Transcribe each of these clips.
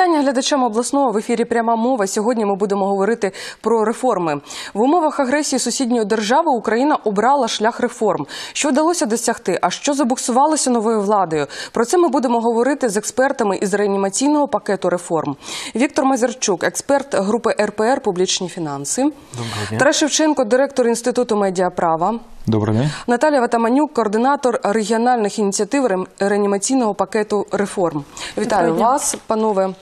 Вітання глядачам обласного в ефірі пряма мова. Сьогодні ми будемо говорити про реформи. В умовах агресії сусідньої держави Україна обрала шлях реформ. Що вдалося досягти? А що забуксувалося новою владою? Про це ми будемо говорити з експертами із реанімаційного пакету реформ. Віктор Мазерчук, експерт групи РПР Публічні фінанси. Доброго дня. Тарас Шевченко, директор інституту медіаправа. Добрий день. Наталія Ватаманюк, координатор регіональних ініціатив ре- реанімаційного пакету реформ. Вітаю вас, панове.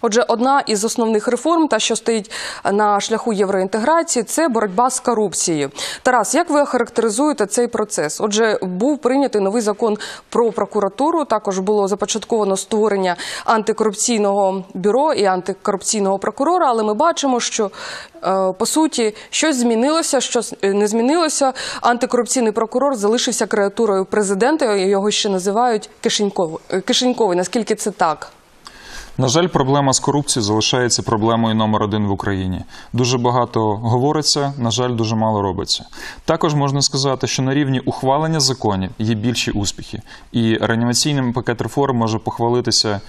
Отже, одна із основних реформ, та що стоїть на шляху євроінтеграції, це боротьба з корупцією. Тарас, як ви охарактеризуєте цей процес? Отже, був прийнятий новий закон про прокуратуру. Також було започатковано створення антикорупційного бюро і антикорупційного прокурора. Але ми бачимо, що е, по суті щось змінилося, щось е, не змінилося. Антикорупційний прокурор залишився креатурою президента. Його ще називають кишеньковий. Кишеньковий. Наскільки це так? На жаль, проблема з корупцією залишається проблемою номер один в Україні. Дуже багато говориться, на жаль, дуже мало робиться. Також можна сказати, що на рівні ухвалення законів є більші успіхи, і реанімаційний пакет реформ може похвалитися.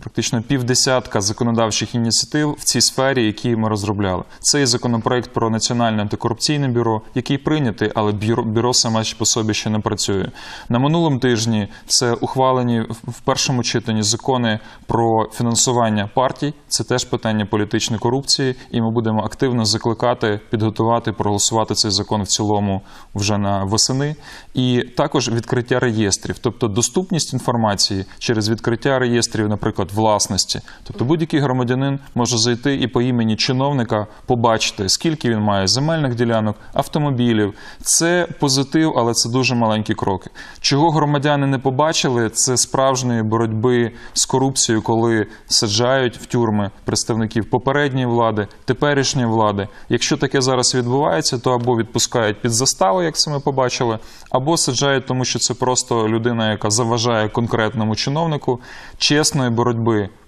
Практично півдесятка законодавчих ініціатив в цій сфері, які ми розробляли. Це і законопроект про національне антикорупційне бюро, який прийнятий, але бюро, саме по собі ще не працює. На минулому тижні це ухвалені в першому читанні закони про фінансування партій. Це теж питання політичної корупції, і ми будемо активно закликати, підготувати, проголосувати цей закон в цілому вже на восени. І також відкриття реєстрів, тобто доступність інформації через відкриття реєстрів, наприклад, власності. Тобто будь-який громадянин може зайти і по імені чиновника побачити, скільки він має земельних ділянок, автомобілів. Це позитив, але це дуже маленькі кроки. Чого громадяни не побачили, це справжньої боротьби з корупцією, коли саджають в тюрми представників попередньої влади, теперішньої влади. Якщо таке зараз відбувається, то або відпускають під заставу, як це ми побачили, або саджають, тому що це просто людина, яка заважає конкретному чиновнику. Чесної боротьби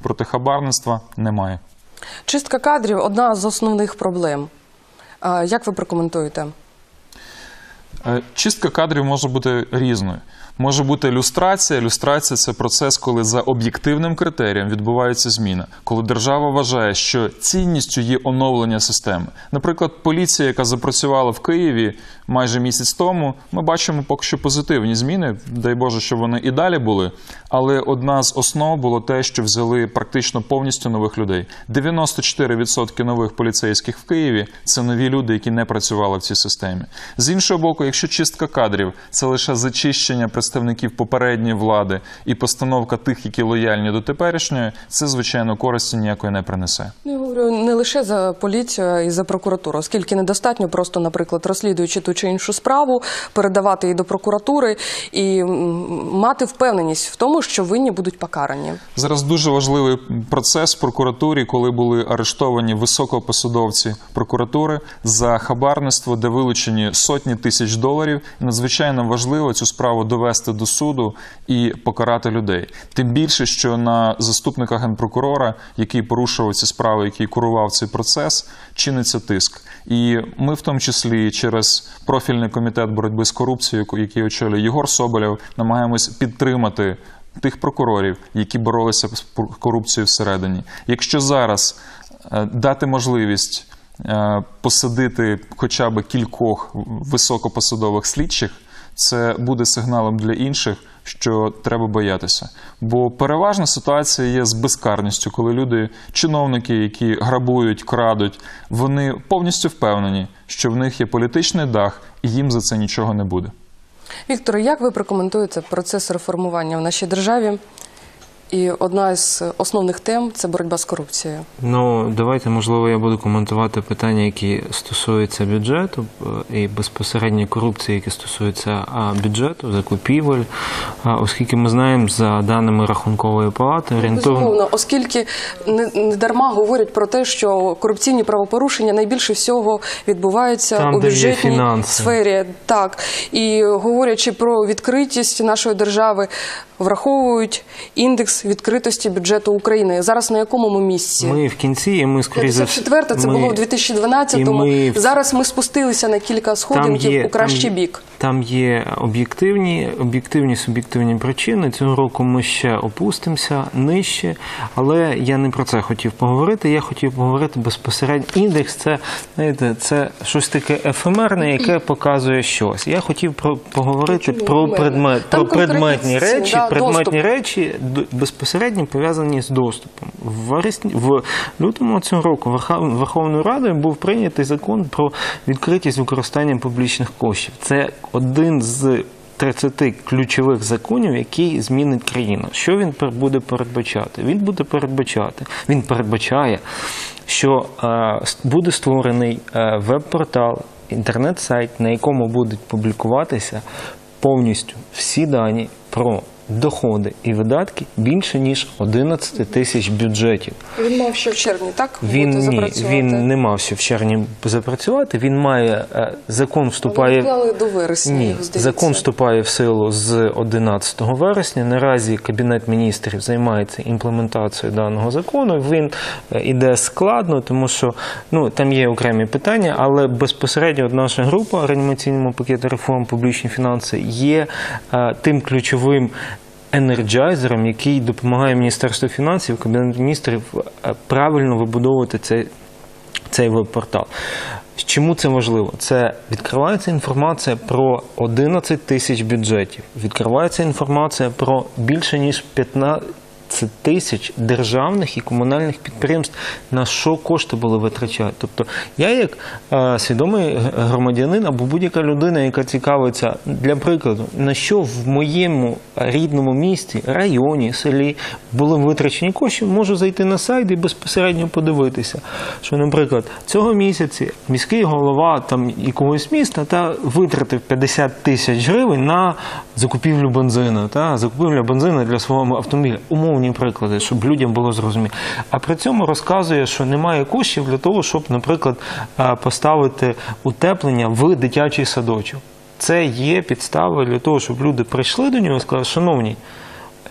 проти хабарництва немає. Чистка кадрів одна з основних проблем. Як ви прокоментуєте? Е, Чистка кадрів може бути різною. Може бути люстрація. Люстрація це процес, коли за об'єктивним критерієм відбувається зміна, коли держава вважає, що цінністю є оновлення системи. Наприклад, поліція, яка запрацювала в Києві майже місяць тому, ми бачимо поки що позитивні зміни. Дай Боже, щоб вони і далі були. Але одна з основ було те, що взяли практично повністю нових людей. 94% нових поліцейських в Києві це нові люди, які не працювали в цій системі. З іншого боку, якщо чистка кадрів це лише зачищення представників попередньої влади і постановка тих, які лояльні до теперішньої, це звичайно користі ніякої не принесе. Ну, Я говорю не лише за поліцію, а й за прокуратуру, оскільки недостатньо просто, наприклад, розслідуючи ту чи іншу справу, передавати її до прокуратури і мати впевненість в тому, що винні будуть покарані. Зараз дуже важливий процес в прокуратурі, коли були арештовані високопосадовці прокуратури за хабарництво, де вилучені сотні тисяч доларів. Надзвичайно важливо цю справу довести до суду і покарати людей. Тим більше, що на заступника генпрокурора, який порушував ці справи, який курував цей процес, чиниться тиск. І ми, в тому числі, через профільний комітет боротьби з корупцією, який очолює Єгор Соболєв, намагаємось підтримати тих прокурорів, які боролися з корупцією всередині. Якщо зараз е, дати можливість е, посадити хоча б кількох високопосадових слідчих, це буде сигналом для інших, що треба боятися. Бо переважна ситуація є з безкарністю, коли люди, чиновники, які грабують, крадуть, вони повністю впевнені, що в них є політичний дах, і їм за це нічого не буде. Вікторе, як ви прокоментуєте процес реформування в нашій державі? І одна із основних тем це боротьба з корупцією. Ну, давайте, можливо, я буду коментувати питання, які стосуються бюджету і безпосередньо корупції, які стосуються бюджету, закупівель, оскільки ми знаємо за даними рахункової палати, орієнтовно Безумовно, оскільки не, не дарма говорять про те, що корупційні правопорушення найбільше всього відбуваються Там, у бюджетній сфері. Так і говорячи про відкритість нашої держави, враховують індекс індекс відкритості бюджету України. Зараз на якому ми місці? Ми в кінці, і ми скоріше за все- 54 це ми- було в 2012-му. і ми Зараз ми спустилися на кілька сходинків у кращий там, бік. Там є об'єктивні, об'єктивні, суб'єктивні причини. Цього року ми ще опустимося нижче, але я не про це хотів поговорити. Я хотів поговорити безпосередньо. Індекс це знаєте, це щось таке ефемерне, яке показує щось. Я хотів про поговорити Чому про предмет, Там про предметні речі, да, предметні доступ. речі д- безпосередньо пов'язані з доступом. В вересні в лютому цього року Верховною Радою був прийнятий закон про відкритість використання публічних коштів. Це один з 30 ключових законів, який змінить країну. Що він буде передбачати? Він буде передбачати, він передбачає, що е, буде створений е, веб-портал, інтернет-сайт, на якому будуть публікуватися повністю всі дані про доходи і видатки більше ніж 11 тисяч бюджетів. Він мав ще в червні, так? Він ні, він не мав ще в червні запрацювати. Він має е, закон вступає. відклали до вересня, Ні, закон вступає в силу з 11 вересня. Наразі Кабінет міністрів займається імплементацією даного закону. Він е, іде складно, тому що ну там є окремі питання, але безпосередньо наша група реанімаційному пакету реформ публічні фінанси є е, тим ключовим. Енерджайзером, який допомагає Міністерству фінансів, Кабінету міністрів е, правильно вибудовувати цей цей веб-портал. Чому це важливо? Це відкривається інформація про 11 тисяч бюджетів, відкривається інформація про більше ніж 15 тисяч державних і комунальних підприємств, на що кошти були витрачають. Тобто я, як е, свідомий громадянин або будь-яка людина, яка цікавиться, для прикладу, на що в моєму рідному місті, районі, селі були витрачені кошти, можу зайти на сайт і безпосередньо подивитися, що, наприклад, цього місяці міський голова там якогось міста та витратив 50 тисяч гривень на закупівлю бензину, та закупівлю бензину для свого автомобіля. Умовні приклади, щоб людям було зрозуміло. А при цьому розказує, що немає коштів для того, щоб, наприклад, поставити утеплення в дитячий садочок. Це є підстави для того, щоб люди прийшли до нього і сказали, шановні.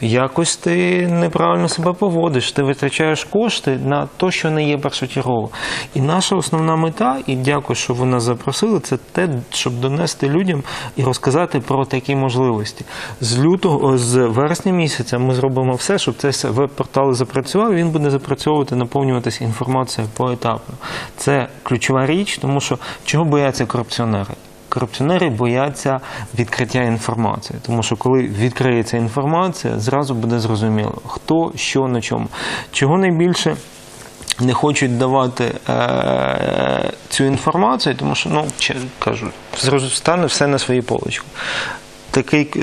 Якось ти неправильно себе поводиш, ти витрачаєш кошти на те, що не є першочергово. І наша основна мета, і дякую, що ви нас запросили, це те, щоб донести людям і розказати про такі можливості. З лютого, з вересня місяця ми зробимо все, щоб цей веб-портал запрацював. Він буде запрацьовувати, наповнюватися інформацією поетапно. Це ключова річ, тому що чого бояться корупціонери? Корупціонери бояться відкриття інформації, тому що коли відкриється інформація, зразу буде зрозуміло, хто що на чому. Чого найбільше не хочуть давати е- цю інформацію, тому що, ну, кажу, стане все на свої полочку.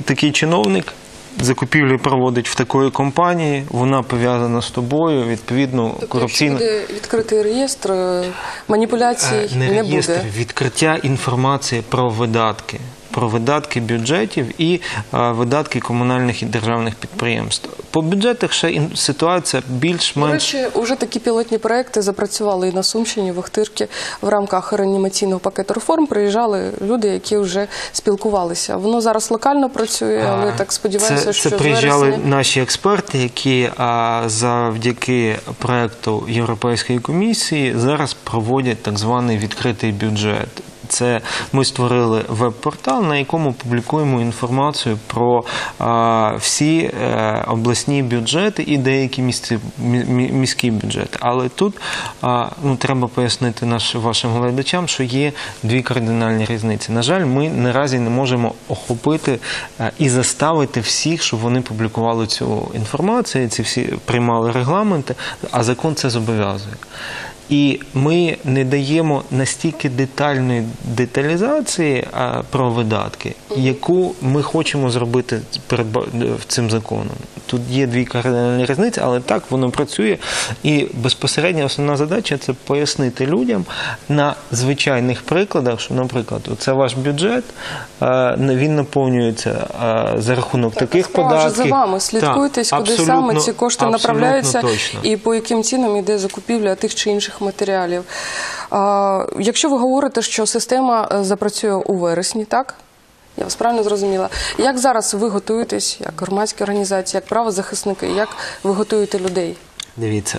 Такий чиновник. Закупівлі проводить в такої компанії, вона пов'язана з тобою, відповідно, Тобто, корупційна. якщо буде відкритий реєстр, е, маніпуляцій Е, не, не реєстр, буде. відкриття інформації про видатки, про видатки бюджетів і е, видатки комунальних і державних підприємств. По бюджетах ще ситуація більш-менш речі, вже такі пілотні проекти запрацювали і на Сумщині, в Охтирці. В рамках реанімаційного пакету реформ приїжджали люди, які вже спілкувалися. Воно зараз локально працює, але так сподіваюся, це, що це приїжджали вересня... наші експерти, які а, завдяки проекту Європейської комісії зараз проводять так званий відкритий бюджет. Це ми створили веб-портал, на якому публікуємо інформацію про всі е, обласні бюджети і деякі місці, мі- мі- міські бюджети. Але тут ну, треба пояснити наш, вашим глядачам, що є дві кардинальні різниці. На жаль, ми наразі не можемо охопити е, і заставити всіх, щоб вони публікували цю інформацію, ці всі приймали регламенти, а закон це зобов'язує. І ми не даємо настільки детальної деталізації а, про видатки, яку ми хочемо зробити перед цим законом. Тут є дві кардинальні різниці, але так воно працює. І безпосередня основна задача це пояснити людям на звичайних прикладах, що, наприклад, це ваш бюджет, він наповнюється за рахунок таких Справа вже податків. за вами слідкуйтесь, Так, куди саме ці кошти направляються точно. і по яким цінам йде закупівля тих чи інших матеріалів. А, якщо ви говорите, що система е, запрацює у вересні, так? Я вас правильно зрозуміла. Як зараз ви готуєтесь, як громадські організації, як правозахисники, як ви готуєте людей? Дивіться,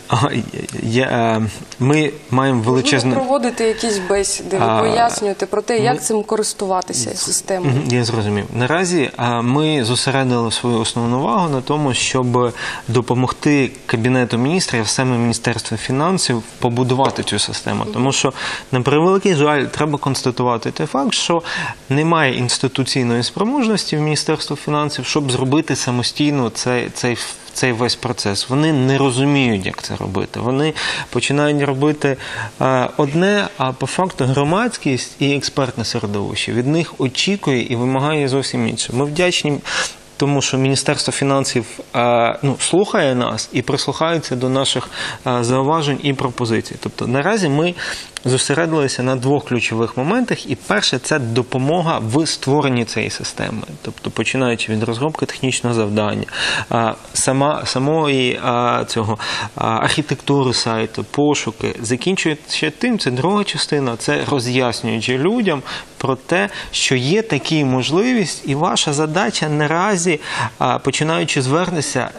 я, е, ми маємо Можливо, проводити якісь бесіди, ви А, пояснюєте про те, як ми- цим користуватися системою. Я зрозумів. Наразі ми зосередили свою основну увагу на тому, щоб допомогти Кабінету міністрів, саме Міністерству фінансів, побудувати цю систему. Тому що, на превеликий жаль, треба констатувати той факт, що немає інституційної спроможності в Міністерстві фінансів, щоб зробити самостійно цей, цей цей весь процес. Вони не розуміють, як це робити. Вони починають робити е, одне, а по факту громадськість і експертне середовище від них очікує і вимагає зовсім інше. Ми вдячні. Тому що Міністерство фінансів е, ну, слухає нас і прислухається до наших е, зауважень і пропозицій. Тобто наразі ми зосередилися на двох ключових моментах. І перше це допомога в створенні цієї системи, тобто починаючи від розробки технічного завдання, е, сама самої цього архітектури сайту, пошуки, закінчуючи тим, це друга частина, це роз'яснюючи людям про те, що є такі можливість, і ваша задача наразі, починаючи з вересня,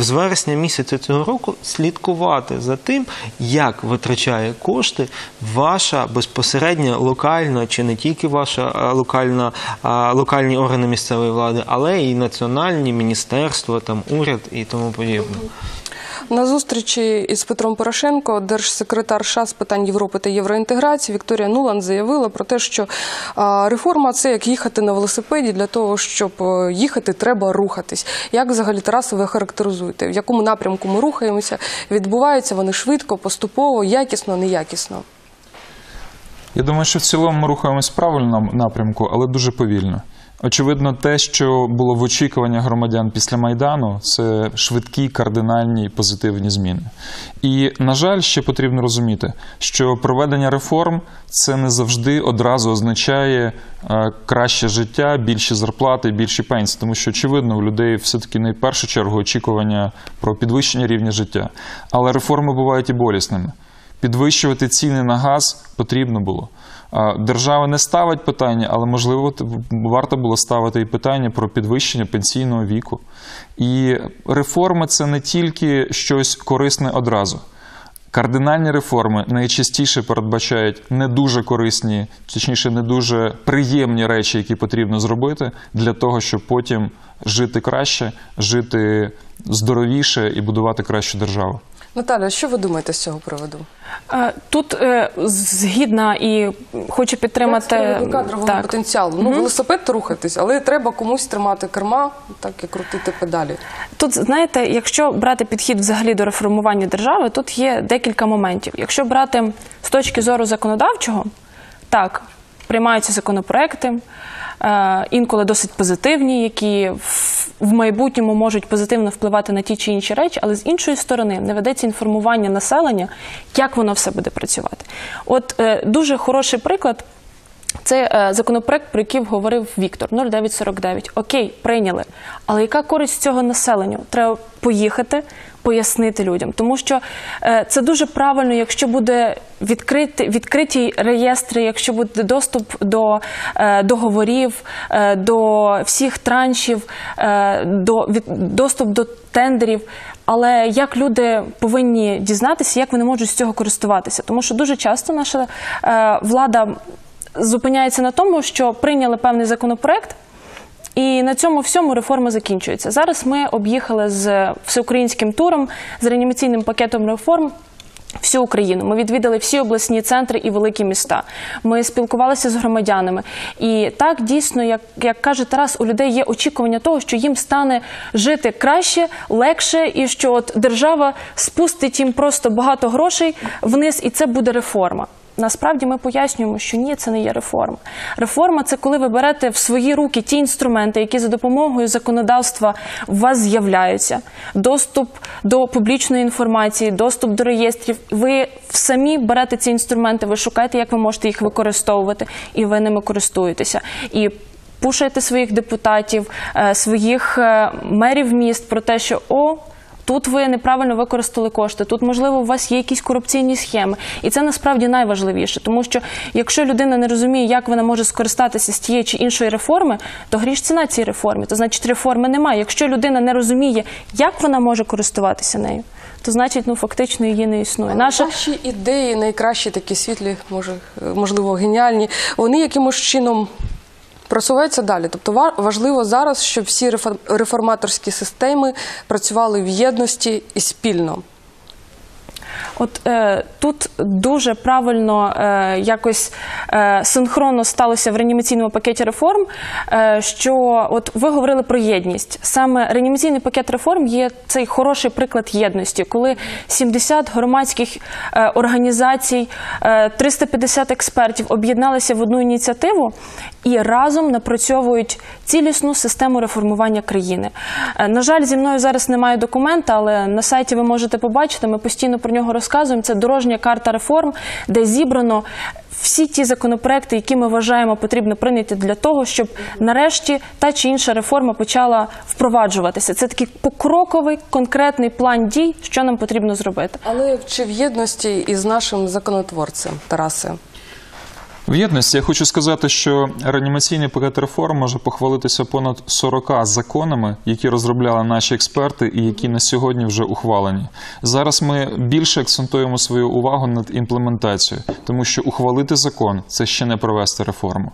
з вересня місяця цього року, слідкувати за тим, як витрачає кошти ваша безпосередня локальна, чи не тільки ваша локальна, локальні органи місцевої влади, але і національні міністерства, там уряд і тому подібне. На зустрічі із Петром Порошенко держсекретар США з питань Європи та євроінтеграції Вікторія Нуланд заявила про те, що реформа це як їхати на велосипеді. Для того, щоб е, їхати, треба рухатись. Як взагалі Тарас, ви характеризуєте? В якому напрямку ми рухаємося? Відбуваються вони швидко, поступово, якісно, неякісно? Я думаю, що в цілому ми рухаємось в правильному напрямку, але дуже повільно. Очевидно, те, що було в очікуванні громадян після Майдану, це швидкі, кардинальні позитивні зміни. І, на жаль, ще потрібно розуміти, що проведення реформ це не завжди одразу означає е, краще життя, більші зарплати, більші пенсії, тому що очевидно у людей все-таки не в першу чергу очікування про підвищення рівня життя. Але реформи бувають і болісними. Підвищувати ціни на газ потрібно було. Держава не ставить питання, але можливо варто було ставити і питання про підвищення пенсійного віку. І реформи це не тільки щось корисне одразу. Кардинальні реформи найчастіше передбачають не дуже корисні, точніше, не дуже приємні речі, які потрібно зробити для того, щоб потім жити краще, жити здоровіше і будувати кращу державу. Наталя, що ви думаєте з цього приводу? Е, Тут е, згідна і хочу підтримати кадрового так. потенціалу. Ну, велосипед рухатись, але треба комусь тримати керма, так і крутити педалі. Тут знаєте, якщо брати підхід взагалі до реформування держави, тут є декілька моментів. Якщо брати з точки зору законодавчого, так приймаються законопроекти. Е, Інколи досить позитивні, які в- майбутньому можуть позитивно впливати на ті чи інші речі, але з іншої сторони не ведеться інформування населення, як воно все буде працювати. От е, дуже хороший приклад це е, законопроект, про який говорив Віктор 0949. Окей, прийняли. Але яка користь цього населенню? Треба поїхати, пояснити людям. Тому що е, це дуже правильно, якщо буде відкрити, відкриті реєстри, якщо буде доступ до е, договорів, е, до всіх траншів, до, від, доступ до тендерів. Але як люди повинні дізнатися, як вони можуть з цього користуватися? Тому що дуже часто наша влада зупиняється на тому, що прийняли певний законопроект. І на цьому всьому реформа закінчується. Зараз ми об'їхали з всеукраїнським туром, з реанімаційним пакетом реформ. Всю Україну ми відвідали всі обласні центри і великі міста. Ми спілкувалися з громадянами. І так дійсно, як, як каже Тарас, у людей є очікування того, що їм стане жити краще, легше, і що от держава спустить їм просто багато грошей вниз, і це буде реформа. Насправді ми пояснюємо, що ні, це не є реформа. Реформа це коли ви берете в свої руки ті інструменти, які за допомогою законодавства у вас з'являються. Доступ до публічної інформації, доступ до реєстрів. Ви самі берете ці інструменти, ви шукаєте, як ви можете їх використовувати, і ви ними користуєтеся. І пушаєте своїх депутатів, е, своїх е, мерів міст про те, що о. Тут ви неправильно використали кошти, тут, можливо, у вас є якісь корупційні схеми. І це насправді найважливіше, тому що якщо людина не розуміє, як вона може скористатися з тієї чи іншої реформи, то гріш ціна цій реформі. То значить реформи немає. Якщо людина не розуміє, як вона може користуватися нею, то значить ну фактично її не існує. Наша Ваші ідеї, найкращі, такі світлі, може, можливо, геніальні, вони якимось чином просуваються далі. Тобто ва- важливо зараз, щоб всі рефор- реформаторські системи працювали в єдності і спільно. От е, тут дуже правильно е, якось е, синхронно сталося в реанімаційному пакеті реформ, е, що от ви говорили про єдність. Саме реанімаційний пакет реформ є цей хороший приклад єдності, коли 70 громадських е, організацій, е, 350 експертів об'єдналися в одну ініціативу і разом напрацьовують цілісну систему реформування країни. Е, На жаль, зі мною зараз немає документа, але на сайті ви можете побачити. Ми постійно про нього розказуємо. Це дорожня карта реформ, де зібрано всі ті законопроекти, які ми вважаємо потрібно прийняти для того, щоб нарешті та чи інша реформа почала впроваджуватися. Це такий покроковий конкретний план дій, що нам потрібно зробити. Але чи в єдності із нашим законотворцем Тарасе? В єдності я хочу сказати, що реанімаційний пакет реформ може похвалитися понад 40 законами, які розробляли наші експерти і які на сьогодні вже ухвалені. Зараз ми більше акцентуємо свою увагу над імплементацією, тому що ухвалити закон це ще не провести реформу.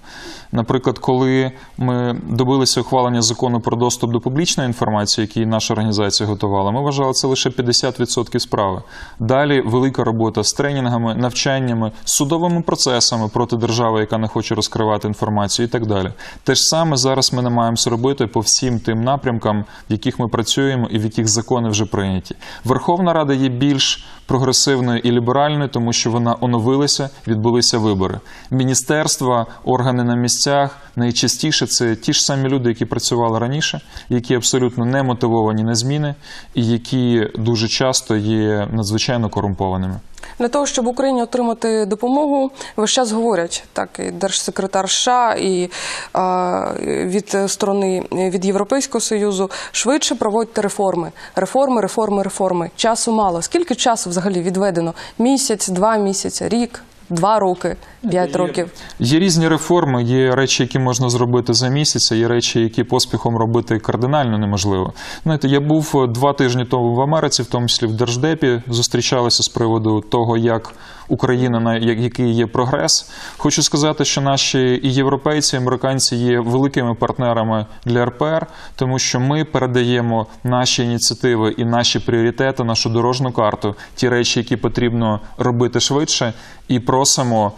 Наприклад, коли ми добилися ухвалення закону про доступ до публічної інформації, який наша організація готувала, ми вважали це лише 50% справи. Далі велика робота з тренінгами, навчаннями, судовими процесами проти держави, яка не хоче розкривати інформацію, і так далі. Те ж саме зараз ми намагаємося робити по всім тим напрямкам, в яких ми працюємо і в яких закони вже прийняті. Верховна Рада є більш прогресивною і ліберальною, тому що вона оновилася, відбулися вибори. Міністерства, органи на місцях найчастіше це ті ж самі люди, які працювали раніше, які абсолютно не мотивовані на зміни і які дуже часто є надзвичайно корумпованими. Для того, щоб Україні отримати допомогу, весь час говорять так, і держсекретар США, і а, від сторони від Європейського союзу швидше проводьте реформи. Реформи, реформи, реформи. Часу мало. Скільки часу взагалі відведено? Місяць, два місяці, рік, два роки, п'ять років. Є різні реформи, є речі, які можна зробити за місяць, а є речі, які поспіхом робити кардинально неможливо. Знаєте, я був е, два тижні тому в Америці, в тому числі в Держдепі, зустрічалися з приводу того, як Україна на який є прогрес. Хочу сказати, що наші і європейці, і американці є великими партнерами для РПР, тому що ми передаємо наші ініціативи і наші пріоритети, нашу дорожну карту, ті речі, які потрібно робити швидше, і просимо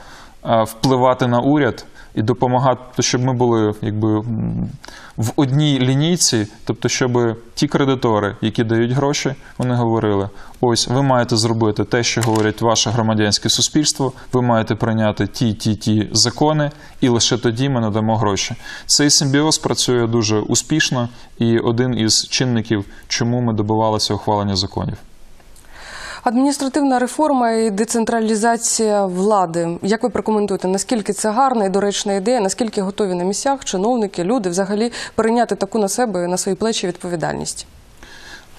е, впливати на уряд і допомагати, щоб ми були якби в одній лінійці, тобто, щоб ті кредитори, які дають гроші, вони говорили: ось ви маєте зробити те, що говорить ваше громадянське суспільство, ви маєте прийняти ті, ті, ті закони, і лише тоді ми надамо гроші. Цей симбіоз працює дуже успішно і один із чинників, чому ми добивалися ухвалення законів. Адміністративна реформа і децентралізація влади. Як ви прокоментуєте, наскільки це гарна і доречна ідея? Наскільки готові на місцях чиновники, люди взагалі перейняти таку на себе на свої плечі відповідальність?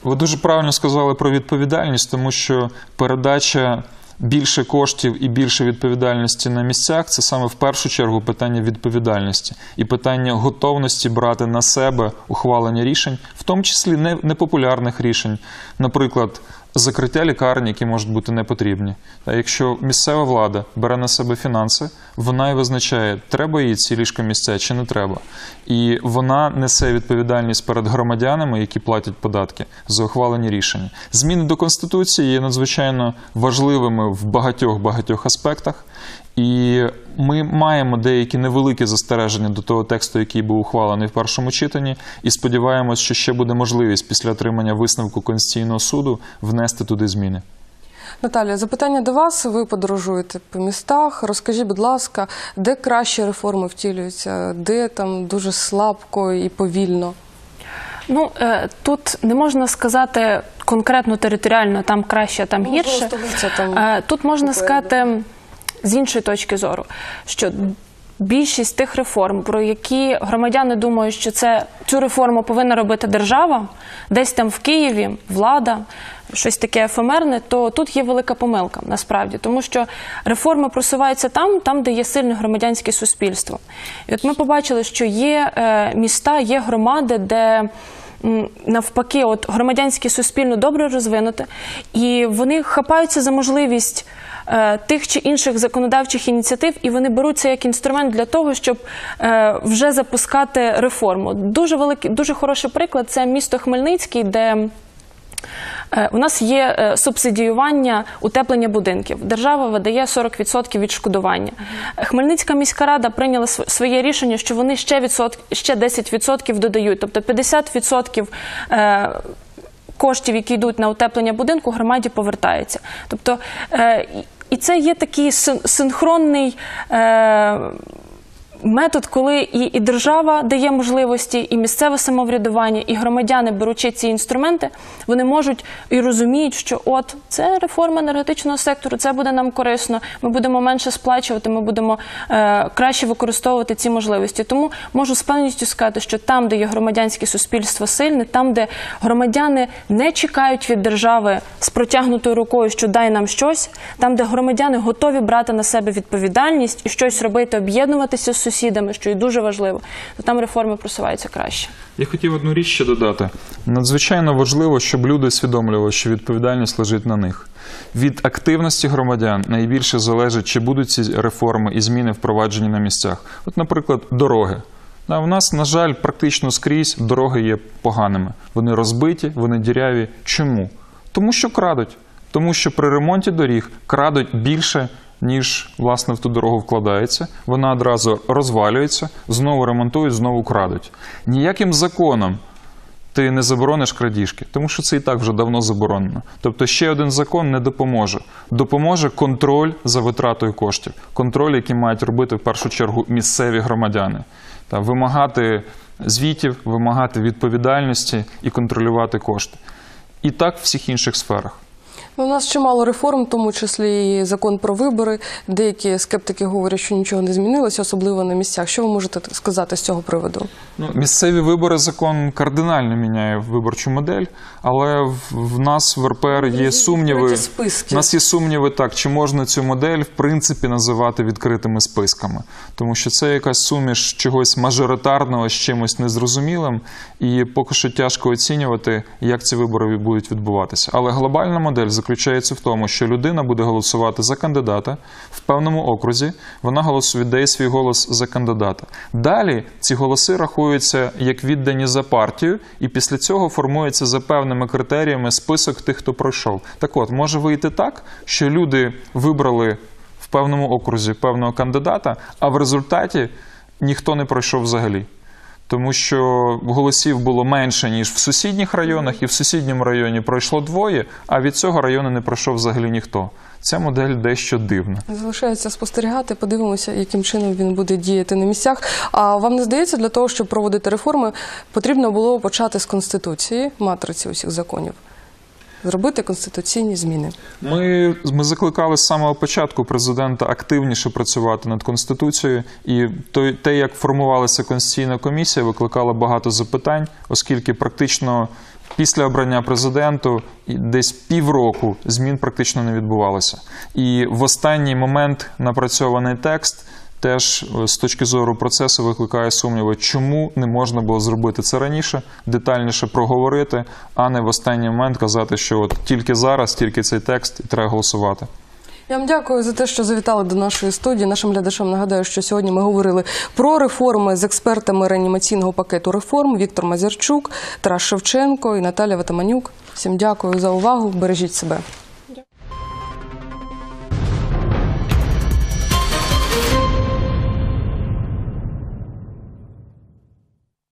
Ви дуже правильно сказали про відповідальність, тому що передача більше коштів і більше відповідальності на місцях це саме в першу чергу питання відповідальності і питання готовності брати на себе ухвалення рішень, в тому числі не- непопулярних рішень, наприклад. Закриття лікарень, які можуть бути непотрібні. А якщо місцева влада бере на себе фінанси, вона і визначає, треба їй ці ліжка місця чи не треба. І вона несе відповідальність перед громадянами, які платять податки за ухвалені рішення. Зміни до конституції є надзвичайно важливими в багатьох багатьох аспектах. І ми маємо деякі невеликі застереження до того тексту, який був ухвалений в першому читанні, і сподіваємось, що ще буде можливість після отримання висновку Конституційного суду внести туди зміни. Наталія, запитання до вас. Ви подорожуєте по містах. Розкажіть, будь ласка, де кращі реформи втілюються, де там дуже слабко і повільно? Ну е, тут не можна сказати конкретно територіально, там краще, там Ну, гірше. там Е, Тут можна сказати з іншої точки зору, що більшість тих реформ, про які громадяни думають, що це цю реформу повинна робити держава, десь там в Києві влада. Щось таке ефемерне, то тут є велика помилка насправді, тому що реформи просуваються там, там, де є сильне громадянське суспільство. І от ми побачили, що є е, міста, є громади, де навпаки, от громадянське суспільно добре розвинуте, і вони хапаються за можливість е, тих чи інших законодавчих ініціатив, і вони беруться як інструмент для того, щоб е, вже запускати реформу. Дуже великий, дуже хороший приклад це місто Хмельницький, де У нас є е, субсидіювання утеплення будинків. Держава видає 40% відшкодування. Е, Хмельницька міська рада прийняла своє рішення, що вони ще, відсотк, ще 10% додають, тобто 50% е, коштів, які йдуть на утеплення будинку, громаді повертається. Тобто, е, і це є такий синхронний. Метод, коли і, і держава дає можливості, і місцеве самоврядування, і громадяни, беручи ці інструменти, вони можуть і розуміють, що от це реформа енергетичного сектору, це буде нам корисно. Ми будемо менше сплачувати, ми будемо е, краще використовувати ці можливості. Тому можу з певністю сказати, що там, де є громадянське суспільство сильне, там, де громадяни не чекають від держави з протягнутою рукою, що дай нам щось, там, де громадяни готові брати на себе відповідальність і щось робити, об'єднуватися з сусідами, що і дуже важливо, то там реформи просуваються краще. Я хотів одну річ ще додати. Надзвичайно важливо, щоб люди усвідомлювали, що відповідальність лежить на них. Від активності громадян найбільше залежить, чи будуть ці реформи і зміни впроваджені на місцях. От, наприклад, дороги. Да, У нас, на жаль, практично скрізь дороги є поганими. Вони розбиті, вони діряві. Чому? Тому що крадуть. Тому що при ремонті доріг крадуть більше, ніж власне в ту дорогу вкладається. Вона одразу розвалюється, знову ремонтують, знову крадуть. Ніяким законом ти не заборониш крадіжки, тому що це і так вже давно заборонено. Тобто ще один закон не допоможе. Допоможе контроль за витратою коштів, контроль, який мають робити в першу чергу місцеві громадяни, та вимагати звітів, вимагати відповідальності і контролювати кошти. І так в всіх інших сферах. Ну, У нас чимало реформ, в тому числі і закон про вибори. Деякі скептики говорять, що нічого не змінилося, особливо на місцях. Що ви можете сказати з цього приводу? Ну, місцеві вибори закон кардинально міняє виборчу модель, але в, в нас в РПР є сумніви. У нас є сумніви так, чи можна цю модель в принципі називати відкритими списками, тому що це якась суміш чогось мажоритарного з чимось незрозумілим, і поки що тяжко оцінювати, як ці вибори будуть відбуватися. Але глобальна модель заключається в тому, що людина буде голосувати за кандидата в певному окрузі. Вона віддає свій голос за кандидата. Далі ці голоси рахуються як віддані за партію, і після цього формується за певними критеріями список тих, хто пройшов. Так от може вийти так, що люди вибрали в певному окрузі певного кандидата, а в результаті ніхто не пройшов взагалі. Тому що голосів було менше, ніж в сусідніх районах, і в сусідньому районі пройшло двоє, а від цього району не пройшов взагалі ніхто. Ця модель дещо дивна. Залишається спостерігати, подивимося, яким чином він буде діяти на місцях. А вам не здається, для того, щоб проводити реформи, потрібно було почати з конституції, матриці усіх законів, зробити конституційні зміни. Ми, ми закликали з самого початку президента активніше працювати над конституцією, і той, те, як формувалася конституційна комісія, викликало багато запитань, оскільки практично після обрання президенту десь півроку змін практично не відбувалося. І в останній момент напрацьований текст. Теж е, з точки зору процесу викликає сумніви, чому не можна було зробити це раніше, детальніше проговорити, а не в останній момент казати, що от тільки зараз, тільки цей текст і треба голосувати. Я вам дякую за те, що завітали до нашої студії. Нашим глядачам нагадаю, що сьогодні ми говорили про реформи з експертами реанімаційного пакету реформ Віктор Мазярчук, Тарас Шевченко і Наталя Ватаманюк. Всім дякую за увагу. Бережіть себе.